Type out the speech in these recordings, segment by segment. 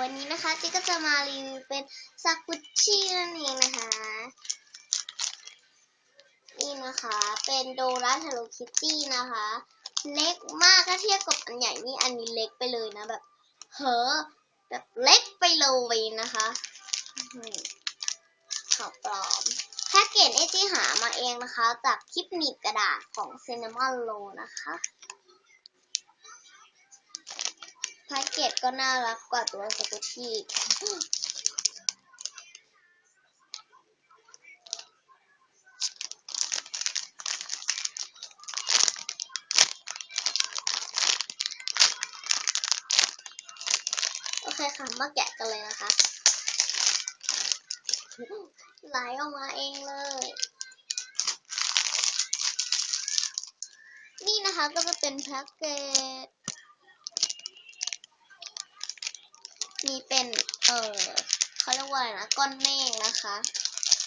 วันนี้นะคะจิ๊กก็จะมารีวิวเป็นซากุชินั่นเองนะคะ นี่นะคะเป็นโดนัท Hello Kitty นะคะ เล็กมากถ้าเทียบกับอันใหญ่นี่อันนี้เล็กไปเลยนะแบบเหอแบบเล็กไปเลยนะคะขอปลอมแพ็กเกจไอจีหามาเองนะคะ จากคลิปหนีบกระดาษของ Cinnamon Roll นะคะ พ็กเกจก็น่ารักกว่าตัวสกุชี่โอเคค่ะมาแกะกันเลยนะคะ ไหลออกมาเองเลย นี่นะคะก็จะเป็นแพ็กเกจ มีเป็น เออเขาเรียกว่าอะไรนะ ก้อนเมฆนะคะ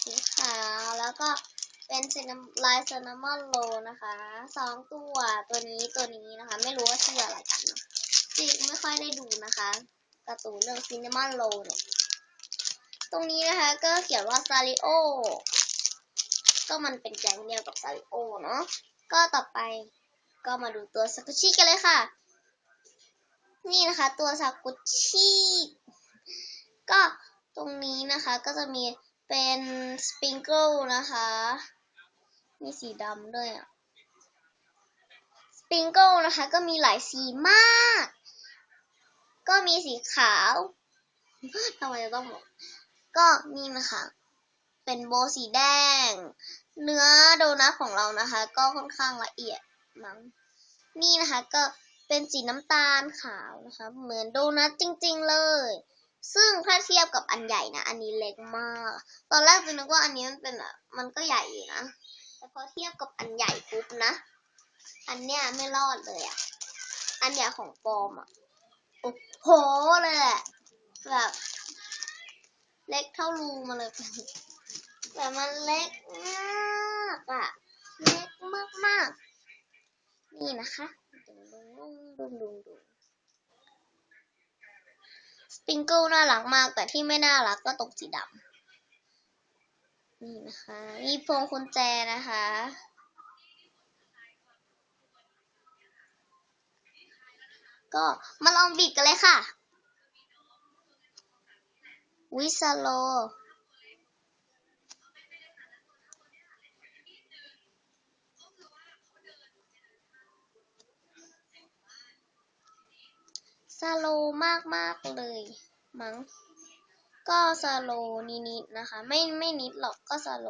สีขาว แล้วก็เป็นซินลายซินนามอนโรนะคะสองตัวตัวนี้ตัวนี้นะคะ ไม่รู้ว่าชื่ออะไรกันจริงไม่ค่อยได้ดูนะคะการ์ตูนเรื่องซินนามอนโรเนี่ยตรงนี้นะคะ ก็เขียนว่าซาริโอก็มันเป็นแก๊งเดียวกับซาริโอเนาะก็ต่อไปก็มาดูตัวซากุชิกันเลยค่ะ นี่นะคะตัวซากุชิก็ตรงนี้นะคะก็จะมีเป็นสปริงเกิลนะคะ มีสีดำด้วยอะสปริงเกิลนะคะ ก็มีหลายสีมาก ก็มีสีขาวทำไมจะต้องบอก ก็นี่นะคะ เป็นโบสีแดง เนื้อโดนัทของเรานะคะ ก็ค่อนข้างละเอียดมั้งนี่นะคะก็ เป็นสีน้ำตาลขาวนะคะ เหมือนโดนัทจริง ๆ เลย ซึ่งถ้าเทียบกับอันใหญ่นะ อันนี้เล็กมาก ตอนแรกจะนึกว่าอันนี้มันเป็นอะมันก็ใหญ่อยู่นะ แต่พอเทียบกับอันใหญ่ปุ๊บนะ อันเนี้ยไม่รอดเลยอะ อันใหญ่ของปอมอะ โอ้โหเลยแหละ แบบเล็กเท่ารูมาเลย แต่มันเล็กมากอะ นี่นะคะดุงดุงดุงดุงดุงสปริงเกิลน่ารักมากแต่ที่ไม่น่ารักก็ตรงสีดำนี่นะคะมีพวงกุญแจนะคะก็มาลองบิดกันเลยค่ะ วิซาโล ซาโลมากมากเลยมั้ง ก็ซาโลนิดๆนะคะ ไม่ไม่นิดหรอกก็ซาโล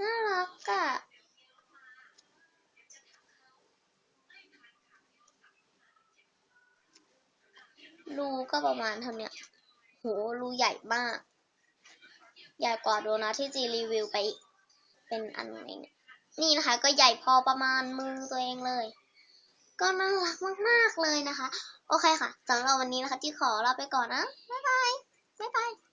น่ารักอะรูก็ประมาณเท่าเนี้ยโหรูใหญ่มาก ใหญ่กว่าโดนัทที่จีรีวิวไปอีก เป็นอันไหนเนี่ย นี่นะคะ ก็ใหญ่พอประมาณมือตัวเองเลย ก็น่ารักมากๆเลยนะคะ โอเคค่ะสำหรับวันนี้นะคะที่ขอลาไปก่อนนะ บ๊ายบาย บ๊ายบาย